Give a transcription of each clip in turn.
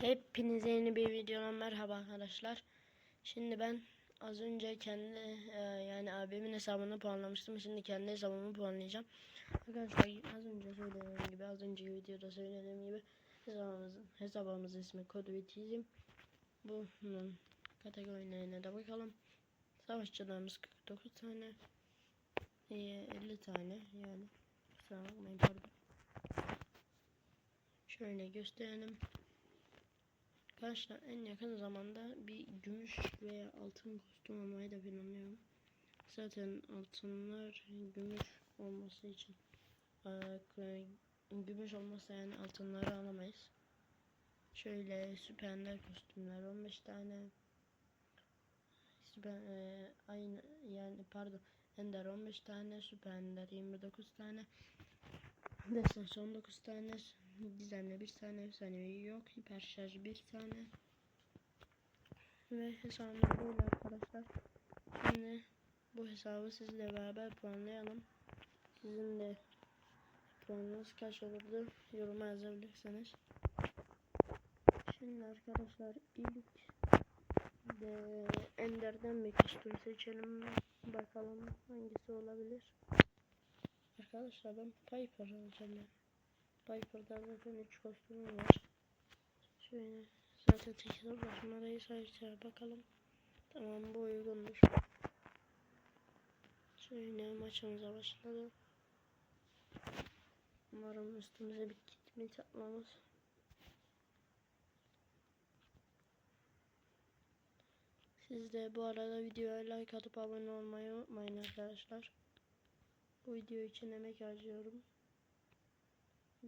Hepinize yeni bir videodan merhaba arkadaşlar. Şimdi ben az önce kendi e, yani abimin hesabını puanlamıştım. Şimdi kendi hesabımı puanlayacağım. Arkadaşlar az önce söylediğim gibi az önceki videoda söylediğim gibi hesabımızın hesabımızın ismi kodu bitizm. Bunun kategorilerine de bakalım. Savaşçılarımız 49 tane. e, 50 tane yani. Kusura bakmayın pardon. Şöyle gösterelim. Arkadaşlar en yakın zamanda bir gümüş veya altın kostüm almayı da planlıyorum. Zaten altınlar gümüş olması için eee, gümüş olmasa yani altınları alamayız. Şöyle süperler kostümler 15 tane. Süper eee, aynı yani pardon Ender 15 tane, Süper Ender 29 tane. Destansı 19 tane, gizemli bir tane, efsanevi yok, hiper şarj bir tane. Ve hesabımız böyle arkadaşlar. Şimdi bu hesabı sizle beraber puanlayalım. Sizin de puanınız kaç olurdu yoruma yazabilirsiniz. Şimdi arkadaşlar ilk de Ender'den bir kostüm seçelim. Bakalım hangisi olabilir. Arkadaşlar ben Piper alacağım ya. Piper'da zaten 3 kostümüm var. Şöyle zaten tekiz başımadayız arkadaşlar bakalım. Tamam bu uygundur. Şöyle maçımıza başladı. Umarım üstümüze bir kit mi atmamız. Siz de bu arada videoya like atıp abone olmayı unutmayın arkadaşlar. Bu video için emek harcıyorum.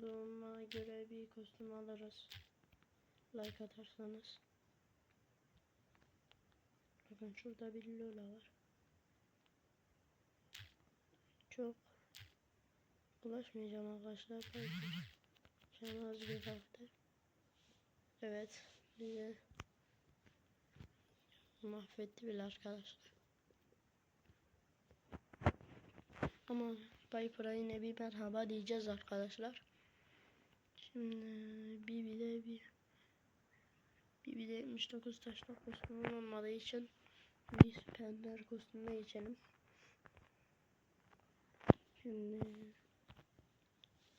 Duruma göre bir kostüm alırız. Like atarsanız. Bakın şurada bir Lola var. Çok bulaşmayacağım arkadaşlar. Canı az bir hafta. Evet. Bize mahvetti bile arkadaşlar. Ama Piper'a yine bir merhaba diyeceğiz arkadaşlar. Şimdi bir de bir bir de 79 taşla kostümüm olmadığı için bir süperler kostümüne geçelim. Şimdi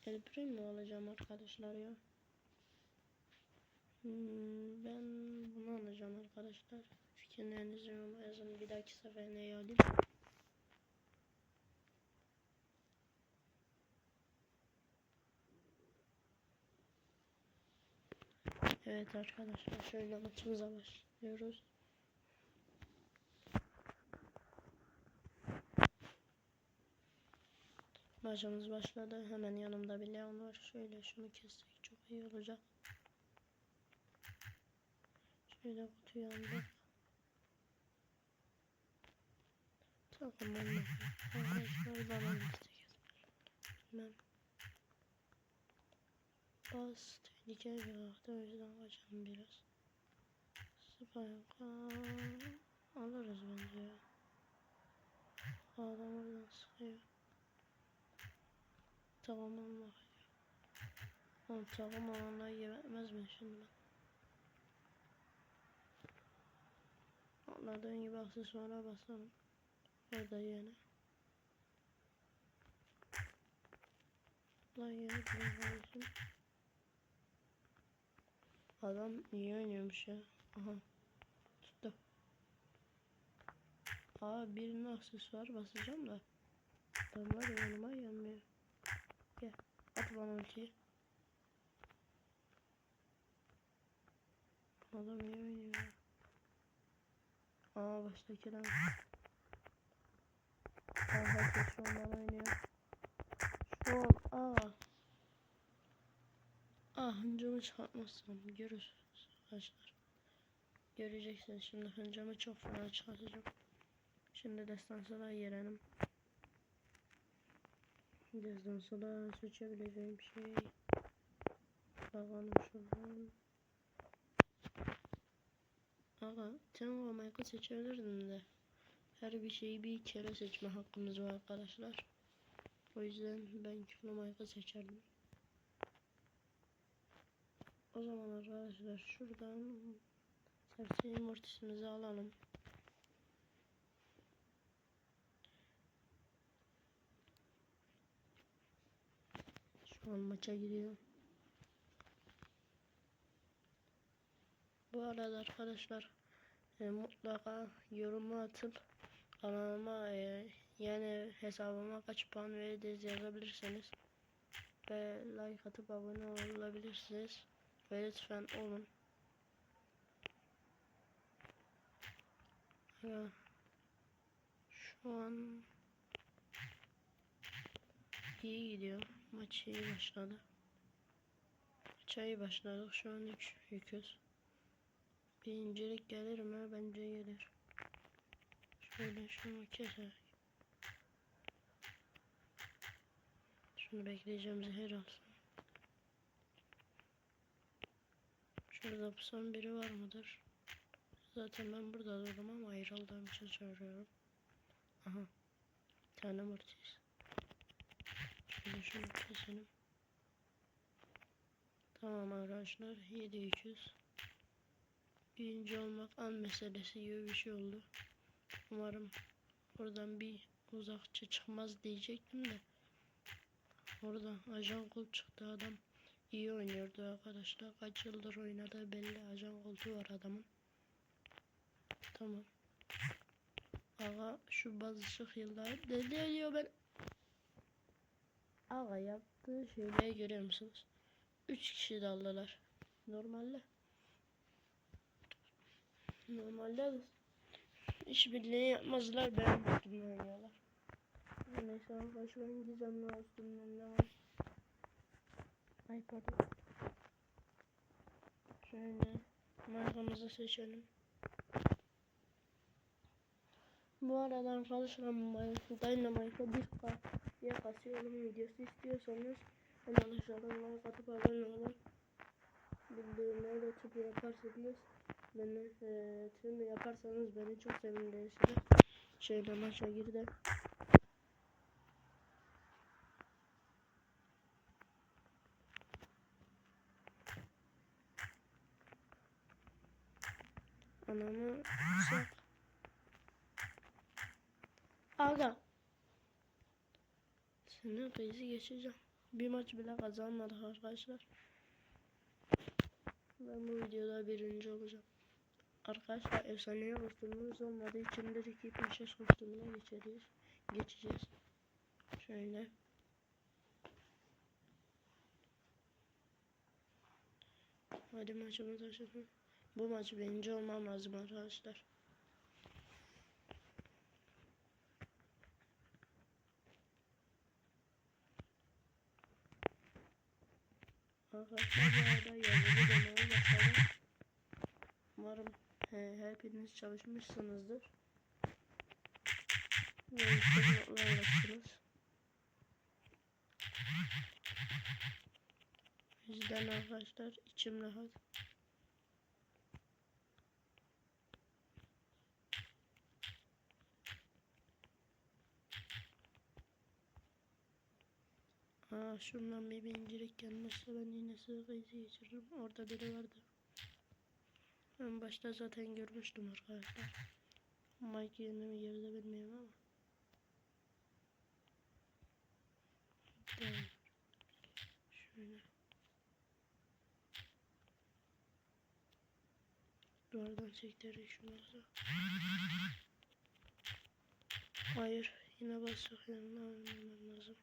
El Primo alacağım arkadaşlar ya. Hmm, ben bunu alacağım arkadaşlar. Fikirlerinizi yoruma yazın. Bir dahaki sefer ne alayım? Evet arkadaşlar şöyle maçımıza başlıyoruz. Maçımız başladı. Hemen yanımda bir Leon var. Şöyle şunu kessek çok iyi olacak. Şöyle kutuyu aldık. Tamam Arkadaşlar bana destek Hemen Bas tehlikeli bir karakter o yüzden kaçalım biraz. Spike alırız bence ya. Adam oradan sıkıyor. Tamam Allah. Oğlum tamam alanda yemez mi şimdi ben? Atladığın gibi aksesuara basalım. Orada yine. Lan ya kardeşim. Adam iyi oynuyormuş ya. Aha. Tuttu. Aa birinin aksesuar basacağım da. Adamlar yanıma gelmiyor. Gel. At bana ultiyi. Adam iyi oynuyor. Aa baştaki lan. Aa herkes şu oynuyor. Şu an aa. Ah hıncımı çıkartmazsam görürsünüz arkadaşlar. Göreceksiniz şimdi hıncımı çok fena çıkartacağım. Şimdi destansı da yerelim. Destansı da seçebileceğim şey. Bakalım şuradan. Aga Tango Michael seçebilirdim de. Her bir şeyi bir kere seçme hakkımız var arkadaşlar. O yüzden ben Kilo Michael seçerdim. O zaman arkadaşlar şuradan Sepsi mortisimizi alalım. Şu an maça gidiyor. Bu arada arkadaşlar e, mutlaka yoruma atıp kanalıma e, yani hesabıma kaç puan verdiğiniz yazabilirsiniz. Ve like atıp abone olabilirsiniz. Ve lütfen olun. Ya, şu an iyi gidiyor. Maç iyi başladı. Maça iyi başladık. Şu an 3 yüküz. Birincilik gelir mi? Bence gelir. Şöyle şunu keser. Şunu bekleyeceğim zehir alsın. Şurada pusan biri var mıdır? Zaten ben burada durdum ama ayrıldığım için söylüyorum. Aha. Bir tane mortis. Şöyle şunu keselim. Tamam arkadaşlar. 7200. Birinci olmak an meselesi gibi bir şey oldu. Umarım buradan bir uzakçı çıkmaz diyecektim de. Orada ajan kol çıktı adam. İyi oynuyordu arkadaşlar. Kaç yıldır oynadığı belli. Ajan koltuğu var adamın. Tamam. Aga şu bazı yıllar deli ediyor ben. Aga yaptığı şeyleri görüyor musunuz? 3 kişi daldılar. Normalde. Normalde işbirliği yapmazlar benim üstümden oynuyorlar. Neyse arkadaşlar ben üstümden ne. Ay pardon. Şöyle markamızı seçelim. Bu arada arkadaşlar Dynamite'a bir diye kasıyorum videosu istiyorsanız hemen aşağıdan like atıp abone olun. Bildirimleri de tüm yaparsanız beni e, tüm yaparsanız beni çok sevindirirsiniz. Şöyle maça girdi. Anamı şey Aga. Senin krizi geçeceğim. Bir maç bile kazanmadık arkadaşlar. Ben bu videoda birinci olacağım. Arkadaşlar efsaneye kostümümüz olmadığı için de iki prenses kostümüne geçeceğiz. Geçeceğiz. Şöyle. Hadi maçımı taşıdım. Bu maç birinci olmam lazım arkadaşlar. Arkadaşlar bu arada yazılı demeye başladım. Umarım he, hepiniz çalışmışsınızdır. Ve yüksek notlar alırsınız. Bizden arkadaşlar içim rahat. Aa şundan bir birincilik gelmezse ben yine krizi geçiririm. Orada biri vardı. Ben başta zaten görmüştüm arkadaşlar. Mike yerine mi geride bilmiyorum ama. Tamam. Şöyle. Duvardan çektirdik şunları. Hayır. Yine bastık yanına almam lazım.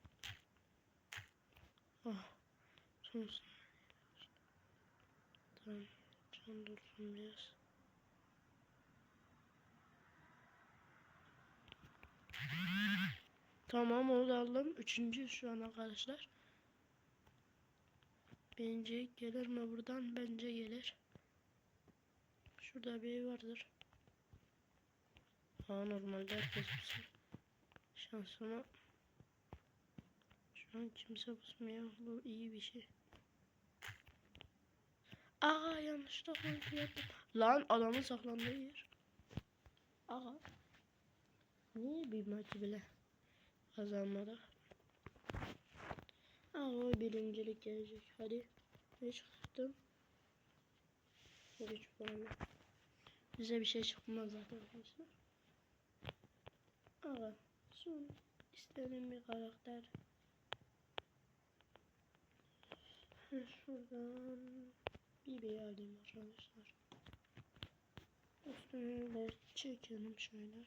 Ah. Son Tamam. Can dursun biraz. Tamam onu aldım. Üçüncü şu an arkadaşlar. Birinci gelir mi buradan? Bence gelir. Şurada bir ev vardır. Ha normalde herkes basar. Şansıma şu an kimse basmıyor. Bu iyi bir şey. Aa yanlışlıkla yaptım. Lan adamın saklandığı yer. Aa. Niye bir maç bile kazanmadık? Aa birincilik gelecek. Hadi. Ne çıktım? Güç puanı. Bize bir şey çıkmaz arkadaşlar. Ama son istediğim bir karakter. Şuradan bir bir alayım arkadaşlar. Üstünü de çekelim şöyle.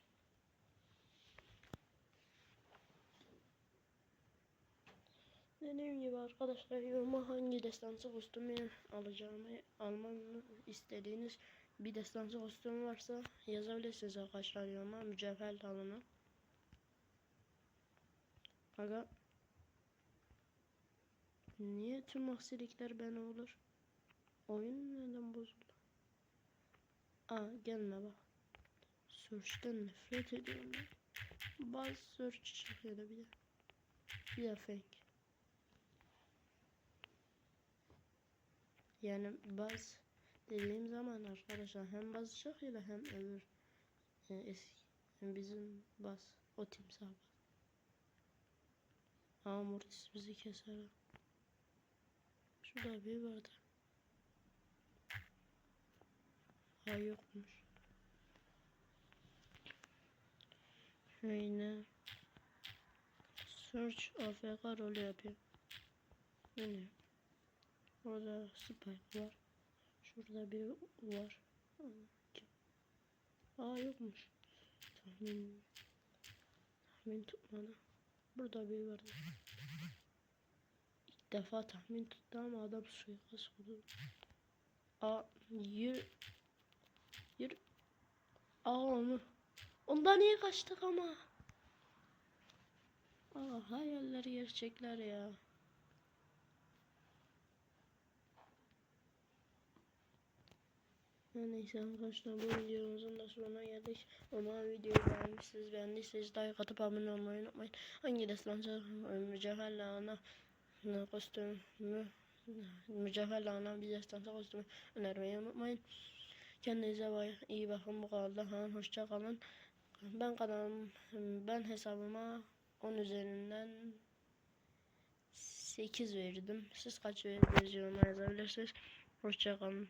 Dediğim gibi arkadaşlar yoruma hangi destansı kostümü alacağımı almamı istediğiniz bir destansı kostüm varsa yazabilirsiniz arkadaşlar yoruma mücevher dalını. Aga niye tüm aksilikler bana olur? Oyun neden bozuldu? Aa gelme bak. Search'ten nefret ediyorum ben. Bazı search çıkıyor da bir de. Bir de fake. Yani baz dediğim zaman arkadaşlar hem baz çıkıyor hem öbür e, eski hem bizim baz o timsah baz. Aa Mortis bizi keser. Şurada bir vardı. Ha yokmuş. Şöyle. Search AFK rolü. Bu ne? Orada Spike var. Şurada bir var. Aa yokmuş. Tahmin tahmin tutmadı. Burada bir vardı. Defa tahmin tuttu ama adam suikast kurdu. Aa yürü. Yürü. Aa onu. Ondan niye kaçtık ama? Aa hayaller gerçekler ya. Neyse arkadaşlar bu videomuzun da sonuna geldik. Umarım videoyu beğenmişsiniz. Beğendiyseniz like atıp abone olmayı unutmayın. Hangi destansı mücevher lahana e, kostümü mücevher lahana bir destansı kostümü önermeyi unutmayın. Kendinize iyi bakın bu kanalda kalın. Hoşça kalın. Ben kanalım ben hesabıma 10 üzerinden 8 verdim. Siz kaç verirsiniz yorumlara yazabilirsiniz. Hoşça kalın.